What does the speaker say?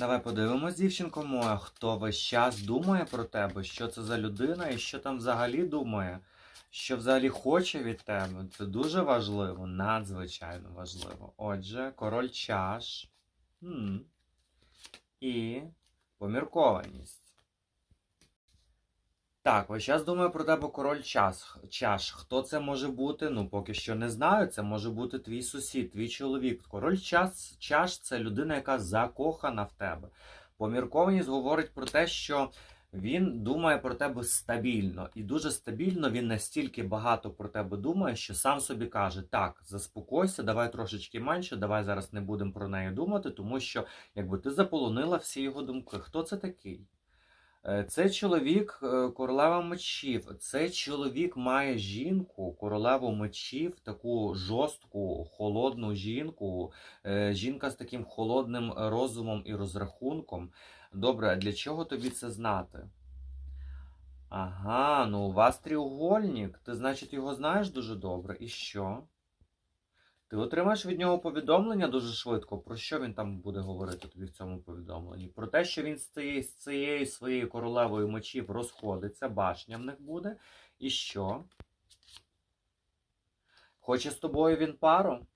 Давай подивимось, дівчинко моя, хто весь час думає про тебе, що це за людина і що там взагалі думає, що взагалі хоче від тебе. Це дуже важливо, надзвичайно важливо. Отже, король чаш і поміркованість. Так, ось зараз думаю про тебе король час, чаш. Хто це може бути? Ну, поки що не знаю. Це може бути твій сусід, твій чоловік. Король час, чаш це людина, яка закохана в тебе. Поміркованість говорить про те, що він думає про тебе стабільно. І дуже стабільно він настільки багато про тебе думає, що сам собі каже: так, заспокойся, давай трошечки менше, давай зараз не будемо про неї думати, тому що якби ти заполонила всі його думки. Хто це такий? Е, Це чоловік е, королева мечів. Цей чоловік має жінку, королеву мечів, таку жорстку, холодну жінку. Е, Жінка з таким холодним розумом і розрахунком. Добре, для чого тобі це знати? Ага, ну у вас тріугольник. Ти, значить, його знаєш дуже добре. І що? Ти отримаєш від нього повідомлення дуже швидко. Про що він там буде говорити тобі в цьому повідомленні? Про те, що він з цією, з цієї своєю королевою мечів розходиться, башня в них буде. І що? Хоче з тобою він пару?